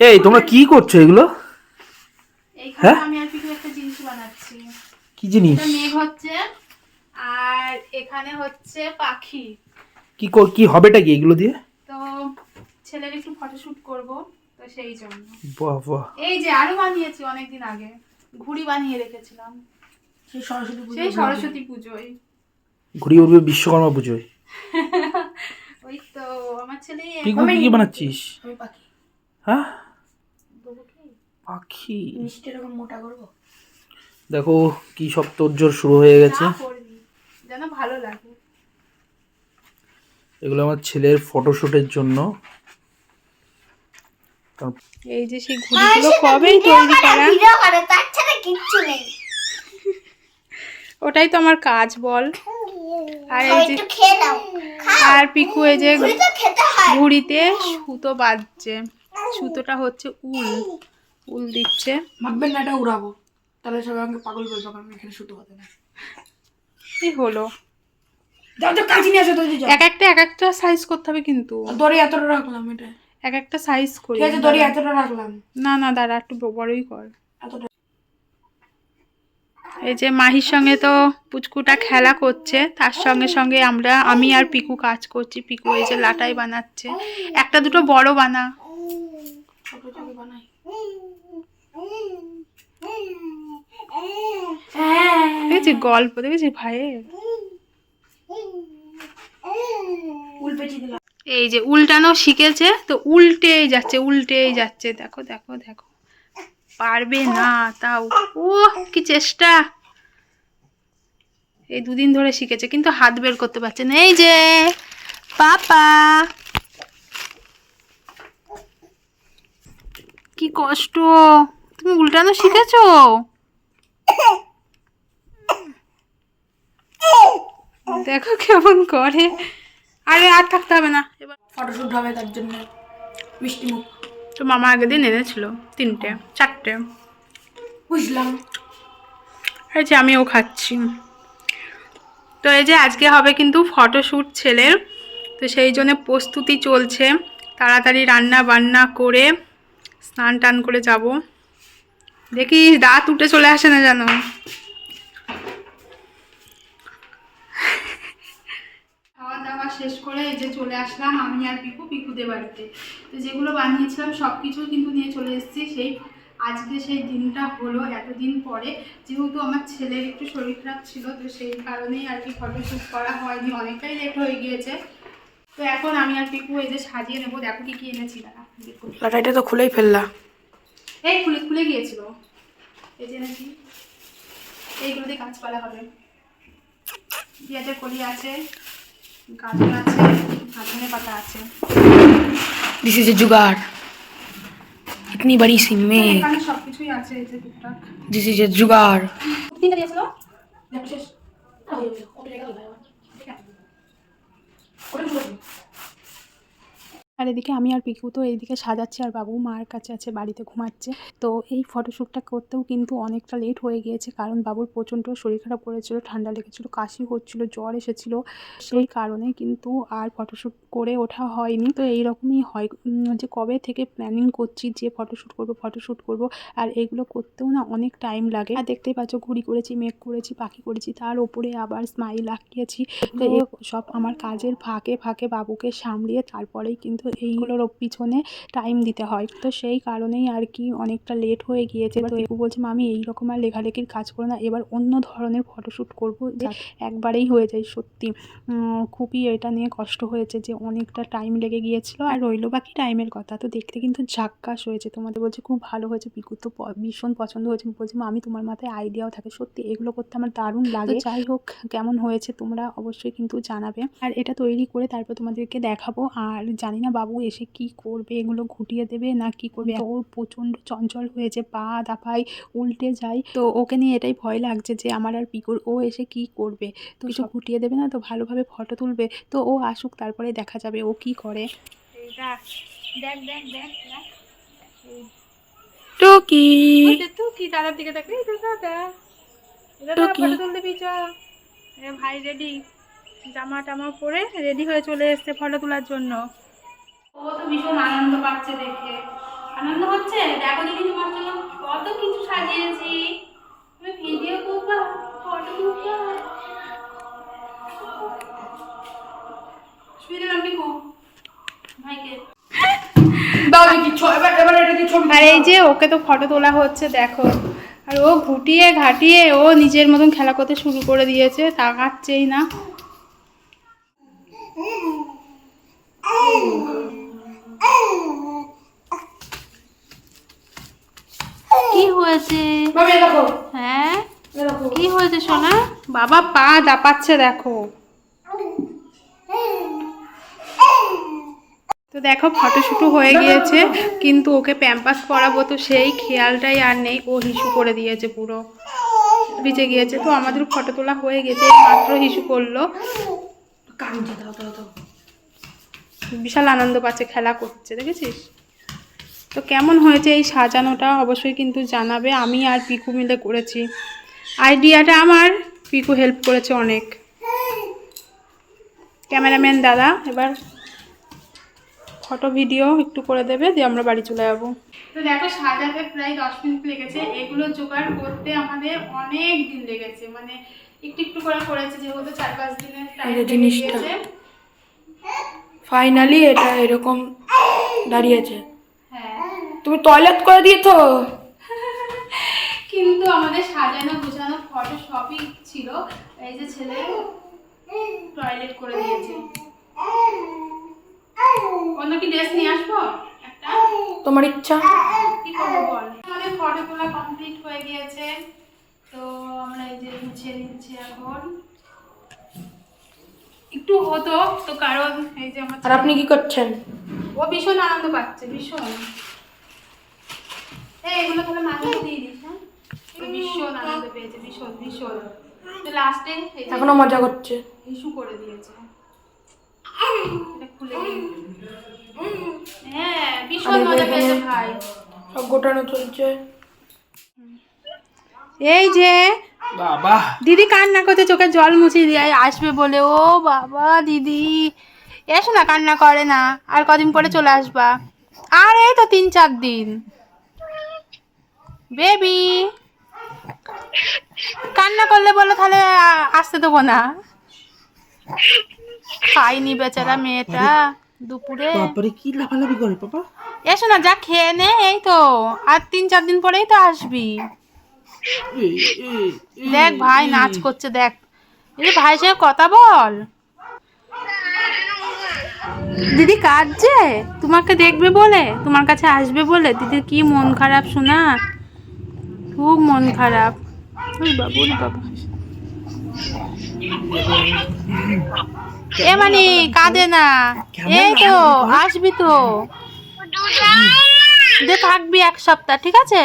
এই তোমরা কি করছ এগুলো? এইখানে হ্যাঁ? আমি আর পিকু একটা জিনিস বানাচ্ছি। কি জিনিস? এটা মেঘ হচ্ছে আর এখানে হচ্ছে পাখি। কি কর- কি হবেটা কি এগুলো দিয়ে? তো ছেলের একটু ফটোশুট করব তো সেই জন্য। বাহ বাহ। এই যে আরও বানিয়েছি অনেকদিন আগে ঘুড়ি বানিয়ে রেখেছিলাম। সেই সরস্বতী পুজো সেই সরস্বতী পুজোয়। ঘুরি উঠবে বিশ্বকর্মা পুজোয়। ওই তো আমার ছেলে কি কি বানাচ্ছিস? পাখি। হ্যাঁ? পাখি। মিষ্টি এরকম মোটা করব? দেখো কি সব তোরজোর শুরু হয়ে গেছে। যেন ভালো লাগে। এগুলো আমার ছেলের ফটোশুটের জন্য। এই যে সেই ঘুড়িগুলো কবেই তৈরি করা? ভিডিও করে তার ছাড়া কিচ্ছু নেই। ওটাই তো আমার কাজ বল। আর এই যে আর পিকু এই যে হয়। ঘুড়িতে সুতো বাঁধছে। সুতোটা হচ্ছে উল। উল দিচ্ছে। ভাববেন না এটা উড়াবো। তাহলে সবাই আমাকে পাগল বলব কারণ এখানে শুধু হতে না। কি হলো? যাও তো কাজি নিয়ে আসো তো এক একটা এক একটা সাইজ করতে হবে কিন্তু। দড়ি এতটা রাখলাম এটা। এক একটা সাইজ করি। ঠিক আছে দড়ি এতটা রাখলাম। না না দাঁড়া একটু বড়ই কর। এতটা। এই যে মাহির সঙ্গে তো পুচকুটা খেলা করছে তার সঙ্গে সঙ্গে আমরা আমি আর পিকু কাজ করছি। পিকু এই যে লাটাই বানাচ্ছে। একটা দুটো বড় বানা। বানাই। দেখেছি গল্প, দেখেছি ভাইয়ের। এই যে উল্টানো শিখেছে, তো উল্টেই যাচ্ছে উল্টেই যাচ্ছে। দেখো দেখো দেখো। পারবে না তাও। ও কি চেষ্টা। এই দুদিন ধরে শিখেছে, কিন্তু হাত বের করতে পারছে না। এই যে, পাপা। কি কষ্ট? তুমি উল্টানো শিখেছো? দেখো কেমন করে। আরে আর থাকতে হবে না। এবার ফটোশুট হবে তার জন্য। মিষ্টি মুখ। তো মামা আগের দিন এনেছিল তিনটে চারটে। বুঝলাম। এই যে আমিও খাচ্ছি। তো এই যে আজকে হবে কিন্তু ফটোশ্যুট ছেলের। তো সেই জন্য প্রস্তুতি চলছে। তাড়াতাড়ি রান্না বান্না করে স্নান টান করে যাব। দেখি দাঁত উঠে চলে আসে না জানো খাওয়া দাওয়া শেষ করে এই যে চলে আসলাম আমি আর পিকু, পিকুদের বাড়িতে। তো যেগুলো বানিয়েছিলাম সব কিছু কিন্তু নিয়ে চলে এসেছি। সেই আজকে সেই দিনটা হলো এতদিন পরে। যেহেতু আমার ছেলের একটু শরীর খারাপ ছিল, তো সেই কারণেই আর কি ফটোশ্যুট করা হয়নি। অনেকটাই লেট হয়ে গিয়েছে। তো এখন আমি আর পিকু এই যে সাজিয়ে নেব। দেখো কি কি এনেছি করি। লাটাইটা তো খুলেই ফেললা। এই খুলে খুলে গিয়েছিল। এই যে নাকি এইগুলো দিয়ে গাছপালা হবে। পেঁয়াজের কলি আছে গাজর আছে আর পাতা আছে। দিস ইজ এ জুগাড় ইতনি বড়ি সি মে এখানে সব কিছুই আছে এই যে টুকটাক। দিস ইজ এ জুগাড় তিনটা দিয়েছিল? শেষ। ওটা লেখা আর এদিকে আমি আর পিকু তো এইদিকে সাজাচ্ছি আর বাবু মার কাছে আছে, বাড়িতে ঘুমাচ্ছে। তো এই ফটোশ্যুটটা করতেও কিন্তু অনেকটা লেট হয়ে গিয়েছে কারণ বাবুর প্রচণ্ড শরীর খারাপ করেছিল, ঠান্ডা লেগেছিল, কাশি হচ্ছিল, জ্বর এসেছিল। সেই কারণে কিন্তু আর ফটোশ্যুট করে ওঠা হয়নি। তো এইরকমই হয়। যে কবে থেকে প্ল্যানিং করছি, যে ফটোশ্যুট করব ফটোশ্যুট করব, আর এগুলো করতেও না অনেক টাইম লাগে। আর দেখতেই পাচ্ছ ঘুড়ি করেছি, মেঘ করেছি, পাখি করেছি, তার ওপরে আবার স্মাইল আঁকিয়েছি। তো সব আমার কাজের ফাঁকে ফাঁকে বাবুকে সামলিয়ে তারপরেই কিন্তু এইগুলোর পিছনে টাইম দিতে হয়। তো সেই কারণেই আর কি অনেকটা লেট হয়ে গিয়েছে। তো একটু বলছে আমি এই রকম আর লেখালেখির কাজ করো না। এবার অন্য ধরনের ফটোশ্যুট করব যে একবারেই হয়ে যায় সত্যি। খুবই এটা নিয়ে কষ্ট হয়েছে যে অনেকটা টাইম লেগে গিয়েছিল। আর রইল বাকি টাইমের কথা। তো দেখতে কিন্তু ঝাক্কাস হয়েছে। তোমাদের বলছে খুব ভালো হয়েছে। পিকু তো ভীষণ পছন্দ হয়েছে। বলছে "মা, আমি তোমার মাথায় আইডিয়াও থাকে। সত্যি এগুলো করতে আমার দারুণ লাগে। যাই হোক কেমন হয়েছে তোমরা অবশ্যই কিন্তু জানাবে। আর এটা তৈরি করে তারপর তোমাদেরকে দেখাবো। আর জানি না বাবু এসে কি করবে? এগুলো ঘুটিয়ে দেবে না কি করবে? ও প্রচণ্ড চঞ্চল হয়েছে পা দাপায় উল্টে যায়। তো ওকে নিয়ে এটাই ভয় লাগছে যে আমার আর পিকুর ও এসে কি করবে? তো কিছু ঘুটিয়ে দেবে না তো ভালোভাবে ফটো তুলবে। তো ও আসুক তারপরে দেখা যাবে ও কি করে। দেখ দেখ দেখ কি দাদার দিকে দেখ। এই দাদা তুলতে পিছ ভাই রেডি। জামা টামা পরে রেডি হয়ে চলে এসেছে ফটো তোলার জন্য। ও তো ভীষণ আনন্দ পাচ্ছে দেখে আনন্দ হচ্ছে দেখো দিদি তোমার জন্য কত কিছু সাজিয়েছি তুমি ভিডিও করবা ফটো তুলবা দেখি আর এই যে ওকে তো ফটো তোলা হচ্ছে দেখো আর ও ঘুটিয়ে ঘাটিয়ে ও নিজের মতন খেলা করতে শুরু করে দিয়েছে তাকাচ্ছেই না কি হয়েছে হ্যাঁ? কি হয়েছে সোনা? বাবা পা দাপাচ্ছে দেখো। তো দেখো ফটোশুটও হয়ে গিয়েছে কিন্তু ওকে প্যাম্পাস করাবো তো সেই খেয়ালটাই আর নেই। ও হিসু করে দিয়েছে পুরো। ভিজে গিয়েছে। তো আমাদের ফটো তোলা হয়ে গেছে মাত্র হিসু করল। বিশাল আনন্দ পাচ্ছে খেলা করছে দেখেছিস? তো কেমন হয়েছে এই সাজানোটা অবশ্যই কিন্তু জানাবে। আমি আর পিকু মিলে করেছি। আইডিয়াটা আমার পিকু হেল্প করেছে অনেক। ক্যামেরাম্যান দাদা এবার ফটো ভিডিও একটু করে দেবে দিয়ে আমরা বাড়ি চলে যাব। তো দেখো সাজাতে প্রায় দশ মিনিট লেগেছে। এগুলো জোগাড় করতে আমাদের অনেক দিন লেগেছে। মানে একটু একটু করে করেছে যেহেতু চার পাঁচ দিনের টাইম জিনিসটা। ফাইনালি এটা এরকম দাঁড়িয়েছে। তুমি টয়লেট করে দিয়েছ? কিন্তু আমাদের সাজানো গোছানো ফটো সবই ছিল। এই যে ছেলে টয়লেট করে দিয়েছে। অন্য কি ড্রেস নিয়ে আসব? একটা? তোমার ইচ্ছা? কি করব বল? আমাদের ফটো তোলা কমপ্লিট হয়ে গিয়েছে। তো আমরা এই যে মুছে নিচ্ছি এখন। একটু হতো তো কারণ এই যে আমার আর আপনি কি করছেন? ও ভীষণ আনন্দ পাচ্ছে ভীষণ। এগুলো তাহলে মাঝে দিয়ে দিস হ্যাঁ? ভীষণ আনন্দ পেয়েছে ভীষণ ভীষণ। লাস্টে এখনও মজা করছে। ইস্যু করে দিয়েছে। এটা খুলে হ্যাঁ ভীষণ মজা পেয়েছে ভাই। সব গোটানো চলছে। এই যে বাবা। দিদি কান্না করতে চোখে জল মুছিয়ে দিয়ে আসবে বলে। ও বাবা দিদি। এসো না কান্না করে না। আর কদিন পরে চলে আসবা। আর এই তো তিন চার দিন। বেবি। কান্না করলে বলো তাহলে আসতে দেবো না। খাইনি বেচারা মেয়েটা দুপুরে। কি লাফালাফি করে পাপা? এসো না যা খেয়ে নে এই তো। আর তিন চার দিন পরেই তো আসবি। দেখ ভাই নাচ করছে দেখ। এই ভাইয়ের সঙ্গে কথা বল। দিদি কাঁদছে? তোমাকে দেখবে বলে? তোমার কাছে আসবে বলে? দিদির কি মন খারাপ শোনা? খুব মন খারাপ। ওই বাবু বাবা। এ মানে কাঁদে না। এই তো আসবি তো। দে থাকবি এক সপ্তাহ ঠিক আছে?